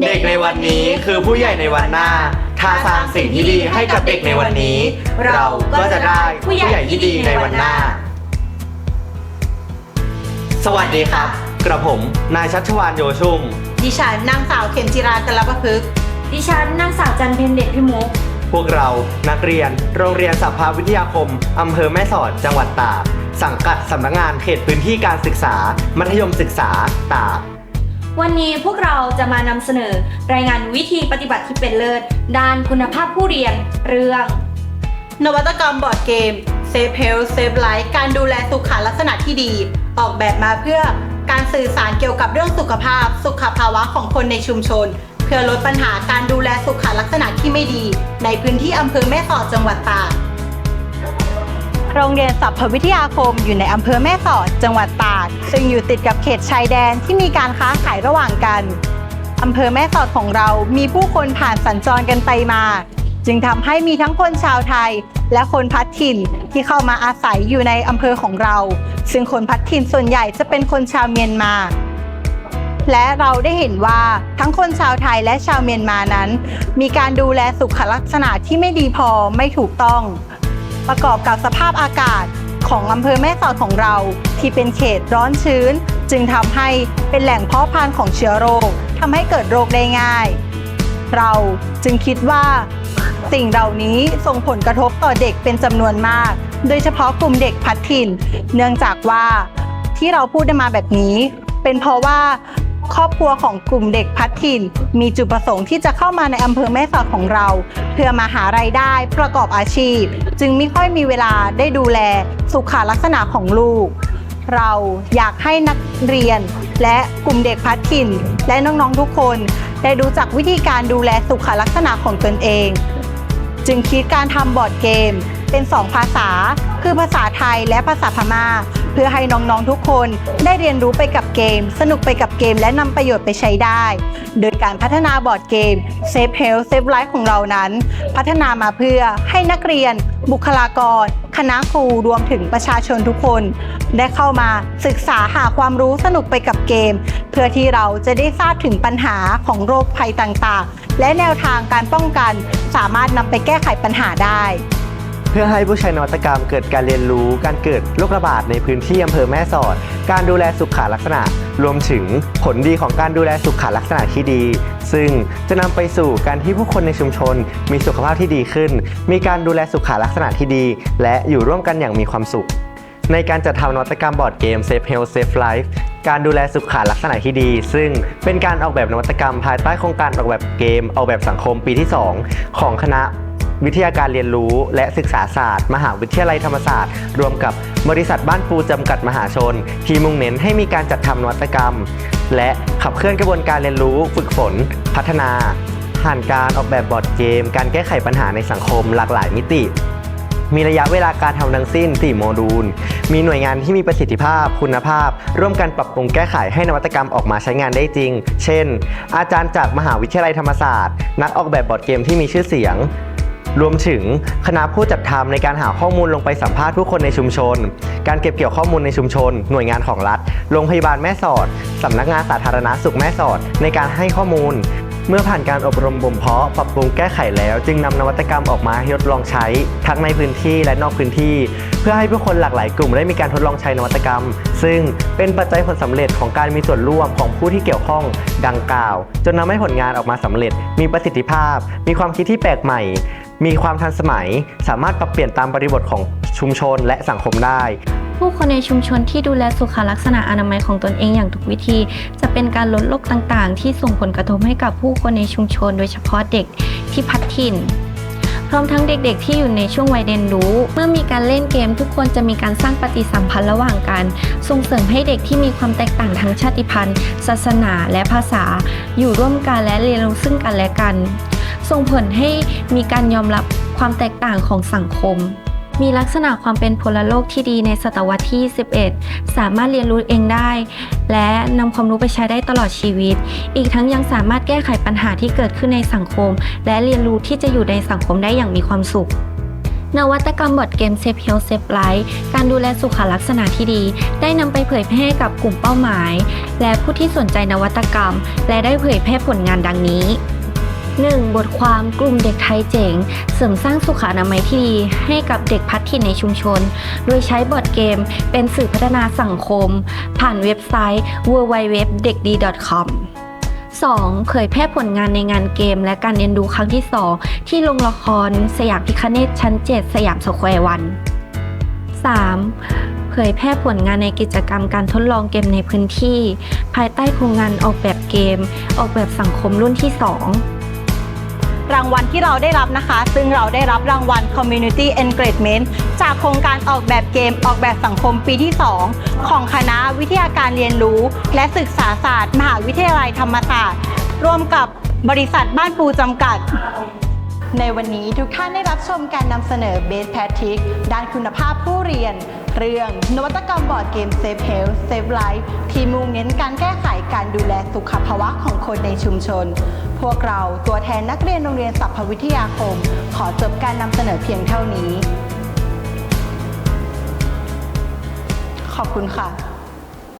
เด็กในวันนี้คือผู้ใหญ่ในวันหน้า ถ้าสร้างสิ่งที่ดีให้กับเด็กในวันนี้ เราก็จะได้ผู้ใหญ่ที่ดีในวันหน้า สวัสดีครับ กระผมนายชัชวานโยชุ่ม ดิฉันนางสาวเข็มจิรากัลประพฤกษ์ดิฉันนางสาวจันเพ็ญเดชพิมุกพวกเรานักเรียนโรงเรียนสัพพาวิทยาคม อำเภอแม่สอดจังหวัดตากสังกัดสำนักงานเขตพื้นที่การศึกษา มัธยมศึกษาตาก วันนี้พวกเราจะมานำเสนอรายงานวิธีปฏิบัติที่เป็นเลิศ ด้านคุณภาพผู้เรียนเรื่อง นวัตกรรมบอร์ดเกม Safe Health Safe Life การดูแลสุขลักษณะที่ดี ออกแบบมาเพื่อการสื่อสารเกี่ยวกับเรื่องสุขภาพ สุขภาวะของคนในชุมชน เพื่อลดปัญหาการดูแลสุขลักษณะที่ไม่ดี ในพื้นที่อำเภอแม่สอดจังหวัดตาก โรงเรียนสัพพวิทยาคมอยู่ในอำเภอแม่สอดจังหวัดตากซึ่งอยู่ติดกับเขตชายแดนที่มีการค้าขายระหว่างกันอำเภอแม่สอดของเรามีผู้คนผ่านสัญจรกันไปมา จึงทำให้มีทั้งคนชาวไทย และคนพัดถิ่นที่เข้ามาอาศัยอยู่ในอำเภอของเรา ซึ่งคนพัดถิ่นส่วนใหญ่จะเป็นคนชาวเมียนมาและเราได้เห็นว่าทั้งคนชาวไทยและชาวเมียนมานั้น มีการดูแลสุขลักษณะที่ไม่ดีพอไม่ถูกต้อง ประกอบกับสภาพอากาศของอำเภอแม่สอดของเรา ที่เป็นเขตร้อนชื้น จึงทำให้เป็นแหล่งเพาะพันธุ์ของเชื้อโรคทำให้เกิดโรคได้ง่าย เราจึงคิดว่า สิ่งเหล่านี้ส่งผลกระทบต่อเด็กเป็นจำนวนมาก โดยเฉพาะกลุ่มเด็กพัดถิ่น เนื่องจากว่าที่เราพูดได้มาแบบนี้ เป็นเพราะว่า ครอบครัวของกลุ่มเด็กพัดถิ่น มีจุดประสงค์ที่จะเข้ามาในอำเภอแม่สอดของเรา เพื่อมาหารายได้ประกอบอาชีพ จึงไม่ค่อยมีเวลาได้ดูแลสุขลักษณะของลูก เราอยากให้นักเรียน และกลุ่มเด็กพัดถิ่น และน้องๆทุกคน ได้รู้จักวิธีการดูแลสุขลักษณะของตนเอง จึงคิดการทำบอร์ดเกม เป็น2ภาษา คือภาษาไทยและภาษาพม่า เพื่อให้น้องๆทุกคนได้เรียนรู้ไปกับเกม สนุกไปกับเกมและนำประโยชน์ไปใช้ได้ โดยการพัฒนาบอร์ดเกม Safe Health Safe Life ของเรานั้น พัฒนามาเพื่อให้นักเรียน บุคลากร คณะครูรวมถึงประชาชนทุกคน ได้เข้ามาศึกษาหาความรู้สนุกไปกับเกม เพื่อที่เราจะได้ทราบถึงปัญหาของโรคภัยต่างๆ และแนวทางการป้องกันสามารถนำไปแก้ไขปัญหาได้ เพื่อให้ผู้ใช้นวัตกรรมเกิดการเรียนรู้ การเกิดโรคระบาดในพื้นที่อำเภอแม่สอด การดูแลสุขลักษณะ รวมถึงผลดีของการดูแลสุขลักษณะที่ดี ซึ่งจะนำไปสู่การที่ผู้คนในชุมชน มีสุขภาพที่ดีขึ้น มีการดูแลสุขลักษณะที่ดี และอยู่ร่วมกันอย่างมีความสุข ในการจัดทำนวัตกรรมบอร์ดเกม Safe Health Safe Life การดูแลสุขลักษณะที่ดี ซึ่งเป็นการออกแบบนวัตกรรมภายใต้โครงการออกแบบเกม ออกแบบสังคมปีที่ 2 ของคณะ วิทยาการเรียนรู้และศึกษาศาสตร์ มหาวิทยาลัยธรรมศาสตร์ รวมกับบริษัทบ้านปูจำกัดมหาชน ที่มุ่งเน้นให้มีการจัดทำนวัตกรรม และขับเคลื่อนกระบวนการเรียนรู้ ฝึกฝน พัฒนา ผ่านการออกแบบบอร์ดเกม การแก้ไขปัญหาในสังคมหลากหลายมิติ มีระยะเวลาการทำทั้งสิ้น 4 โมดูล มีหน่วยงานที่มีประสิทธิภาพ คุณภาพ ร่วมกันปรับปรุงแก้ไขให้นวัตกรรมออกมาใช้งานได้จริง เช่น อาจารย์จากมหาวิทยาลัยธรรมศาสตร์ นักออกแบบบอร์ดเกมที่มีชื่อเสียง รวมถึงคณะผู้จัดทำในการหาข้อมูลลงไปสัมภาษณ์ผู้คนในชุมชน การเก็บเกี่ยวข้อมูลในชุมชน หน่วยงานของรัฐ โรงพยาบาลแม่สอดสำนักงานสาธารณสุขแม่สอด ในการให้ข้อมูล เมื่อผ่านการอบรมบ่มเพาะปรับปรุงแก้ไขแล้ว จึงนำนวัตกรรมออกมาให้ทดลองใช้ ทั้งในพื้นที่และนอกพื้นที่ เพื่อให้ผู้คนหลากหลายกลุ่มได้มีการทดลองใช้นวัตกรรม ซึ่งเป็นปัจจัยผลสำเร็จของการมีส่วนร่วมของผู้ที่เกี่ยวข้องดังกล่าว จนทำให้ผลงานออกมาสำเร็จ มีประสิทธิภาพ มีความคิดที่แปลกใหม่ มีความทันสมัย สามารถปรับเปลี่ยนตามบริบทของชุมชนและสังคมได้ ผู้คนในชุมชนที่ดูแลสุขลักษณะอนามัยของตนเองอย่างถูกวิธี จะเป็นการลดโรคต่างๆ ที่ส่งผลกระทบให้กับผู้คนในชุมชน โดยเฉพาะเด็กที่พัดถิ่นพร้อมทั้งเด็กๆ ที่อยู่ในช่วงวัยเรียนรู้ เมื่อมีการเล่นเกมทุกคนจะมีการสร้างปฏิสัมพันธ์ระหว่างกัน ส่งเสริมให้เด็กที่มีความแตกต่างทางชาติพันธุ์ ศาสนาและภาษา อยู่ร่วมกันและเรียนรู้ซึ่งกันและกัน ส่งผลให้มีการยอมรับความแตกต่างของสังคม มีลักษณะความเป็นพลโลกที่ดีในศตวรรษที่ 11 สามารถเรียนรู้เองได้ และนำความรู้ไปใช้ได้ตลอดชีวิต อีกทั้งยังสามารถแก้ไขปัญหาที่เกิดขึ้นในสังคม และเรียนรู้ที่จะอยู่ในสังคมได้อย่างมีความสุขนวัตกรรมบอร์ดเกม Safe Health Safe Life การดูแลสุขลักษณะที่ดี ได้นำไปเผยแพร่กับกลุ่มเป้าหมาย และผู้ที่สนใจนวัตกรรม และได้เผยแพร่ผลงานดังนี้ 1. บทความกลุ่มเด็กไทยเจ๋ง เสริมสร้างสุขอนามัยที่ดี ให้กับเด็กพัฒถิ่นในชุมชน โดยใช้บอร์ดเกมเป็นสื่อพัฒนาสังคม ผ่านเว็บไซต์ www.dekdi.com 2. เผยแพร่ผลงานในงานเกม และการเรียนรู้ครั้งที่ 2 ที่โรงละคร สยามพิคเนตชั้น 7 สยามสแควร์วัน 3. เผยแพร่ผลงานในกิจกรรมการทดลองเกมในพื้นที่ ภายใต้โครงงานออกแบบเกม ออกแบบสังคมรุ่นที่ 2 รางวัลที่เราได้รับนะคะ ซึ่งเราได้รับรางวัล Community Engagement จากโครงการออกแบบเกมออกแบบสังคมปีที่ 2 ของคณะวิทยาการเรียนรู้ และศึกษาศาสตร์ มหาวิทยาลัยธรรมศาสตร์ ร่วมกับบริษัทบ้านปูจำกัด ในวันนี้ทุกท่านได้รับชมการนำเสนอ Best Practice ด้านคุณภาพผู้เรียน เรื่องนวัตกรรมบอร์ดเกม Safe Health Safe Life ที่มุ่งเน้นการแก้ไขการดูแลสุขภาวะของคนในชุมชน พวกเราตัวแทนนักเรียนโรงเรียนสัพพวิทยาคม ขอจบการนำเสนอเพียงเท่านี้ ขอบคุณค่ะ